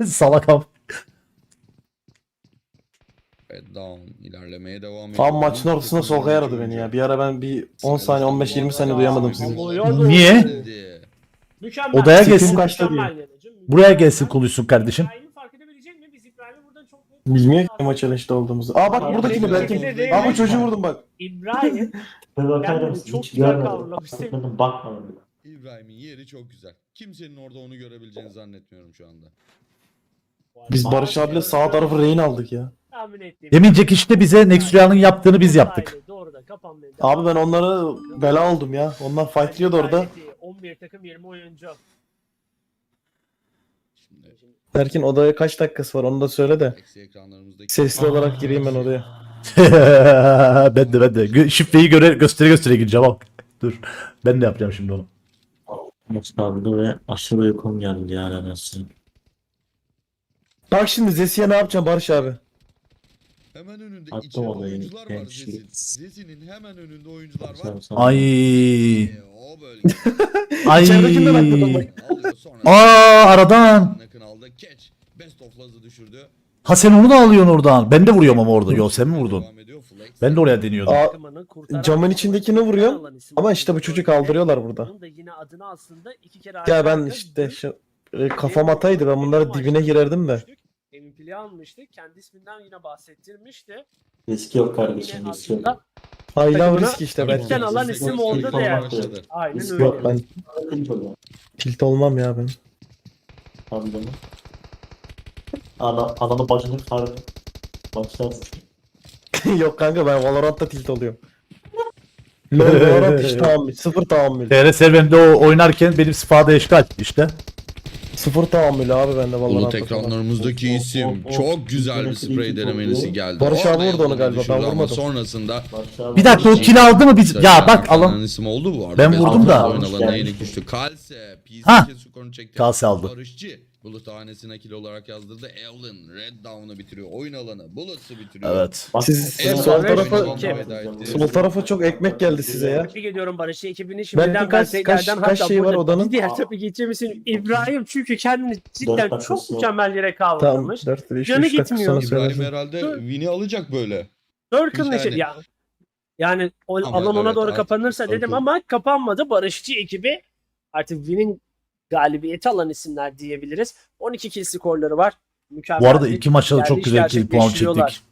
Salak am. Red Down ilerlemeye devam ediyor. Tam maçın ortasına soka yaradı beni ya. Bir ara ben bir 10 saniye 15-20 saniye duyamadım sizi. Niye? Mükemmel. Odaya gelsin. kaçta. Yanıcım, Buraya gelsin konuşsun kardeşim. İbrahim'i fark edebilecek mi? Biz İbrahim'i buradan çok net- Bilmiyor ki maç challenge'da olduğumuzu. Aa bak burada kimi Berkin. Aa bu çocuğu vurdum bak. İbrahim Kendini çok Hiç güzel görmedim. kavramış. Bakmadım, bakmadım bile. İbrahim'in yeri çok güzel. Kimsenin orada onu görebileceğini zannetmiyorum şu anda. Biz Barış abiyle sağ tarafı rehin aldık ya. tahmin ettiğim. İşte bize Nextria'nın yaptığını biz yaptık. Doğru da kapanmaya Abi ben onlara bela oldum ya. Onlar fightlıyordu orada. 11 takım 20 oyuncu. Şimdi Berkin odaya kaç dakikası var onu da söyle de. eksi ekranlarımızdaki Sesli olarak gireyim ben odaya. ben de ben de. Gö- Şifreyi göre göstere göstere gireceğim bak. Dur. Ben de yapacağım şimdi onu. Mustafa abi ve aşırı uykum geldi yani anasını. Bak şimdi Zesi'ye ne yapacağım Barış abi? Hemen önünde içeride olayı, oyuncular var gençlik. Zezin. Zezin'in hemen önünde oyuncular var. Ay. Ee, o bölge Ay. Alıyor sonra. Aa aradan. Nakın aldı. Catch. Best of Laz'ı düşürdü. Ha sen onu da alıyorsun oradan. Ben de vuruyorum ama orada. Yo sen mi vurdun? Devam ediyor. Flex. Ben de oraya deniyordum. Aa, Takımını kurtaran- camın içindekini vuruyorum ama işte bu çocuğu kaldırıyorlar burada. Onun da yine adını aslında iki kere Ya ben arka işte şu e, kafam ataydı ben bunların dibine girerdim de. MVP'li almıştık. Kendi isminden yine bahsettirmişti. Riski yok kardeşim riski yok. Hayla Takımına risk işte ilkten belki. alan isim oldu da yani. Başladı. Aynen Risk öyle. Yok ben tilt olmam ya ben. Tabii canım. Ana, ananı bacını sardı. Başlarsın. Yok kanka ben Valorant'ta tilt oluyorum. LoL Valorant hiç tahammül. Sıfır tahammül. TR serverinde o oynarken benim spada eşgal işte. Sıfır tahammül abi bende Bulut Valorant'ta falan. ekranlarımızdaki Of, of, isim of, of. çok güzel bir sprey iyi. geldi. Barış abi Orada vurdu onu galiba, ben düşürdü ama vurmadım. Sonrasında Bir dakika o kill aldı mı biz? Ya bak alan alın. isim oldu bu arada. Ben vurdum da. Oyun alanına Gelmiş. yenik düştü. Kalse Ha. PC skorunu çekti. Kalse aldı. Barışçı Bulut hanesine kill olarak yazdırdı. Evelyn Red Down'u bitiriyor. Oyun alanı Buluts'u bitiriyor. Evet. Siz En sol tarafa Kim? sol tarafa çok ekmek geldi size ya. Tebrik ediyorum Barış'ı ekibini şimdiden kaç- ben kaç- kaç hatta şey var burada odanın? Diğer tabii geçeceğimizin İbrahim çünkü kendini cidden Dört çok dakikası var. mükemmel yere Tamam kavramış. 4 3 Canı 3 dakika gitmiyor. sonra İbrahim herhalde win'i alacak böyle. Circle'ın Yani- ya. Yani o Ama alan ona evet, doğru artık kapanırsa dedim ama kapanmadı. Barışçı ekibi artık Win'in galibiyeti alan isimler diyebiliriz. 12 kill skorları var. Mükemmel. Bu arada iki maçta da çok güzel kill puan çektik.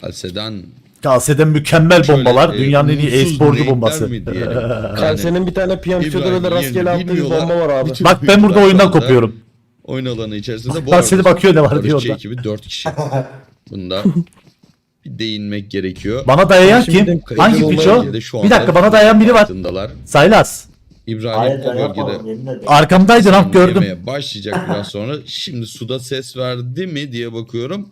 Kalse'den Kalse'den mükemmel Şöyle, bombalar. e, Dünyanın en iyi e-sporcu renkler bombası. mi diyelim? Yani Kalsenin bir tane piyançoda İbrahim böyle rastgele yerini attığı bir bilmiyorlar. bomba var abi. Bütün Bak ben burada oyundan kopuyorum. Oyun alanı içerisinde bu Kalseli arada bakıyor ne var diyor orada. ekibi 4 kişi. Bunda bir değinmek gerekiyor. Bana dayayan kim? Hangi piç o? Bir dakika bana dayayan biri var. altındalar. Saylas. İbrahim Hayır o bölgede. Arkamdaydın ha gördüm. başlayacak biraz sonra. Şimdi suda ses verdi mi diye bakıyorum.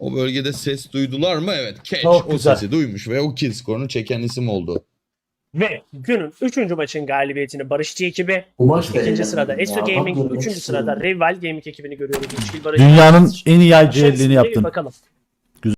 O bölgede ses duydular mı? Evet. Catch Çok o güzel. sesi duymuş ve o kill skorunu çeken isim oldu. Ve günün 3. maçın galibiyetini Barışçı ekibi, Bu maç da ikinci eğlendim sırada ya. Esto Bak Gaming, görmek 3. istiyorum. sırada Rival Gaming ekibini görüyoruz. Dünyanın en iyi IGL'ini yaptın. Bakalım.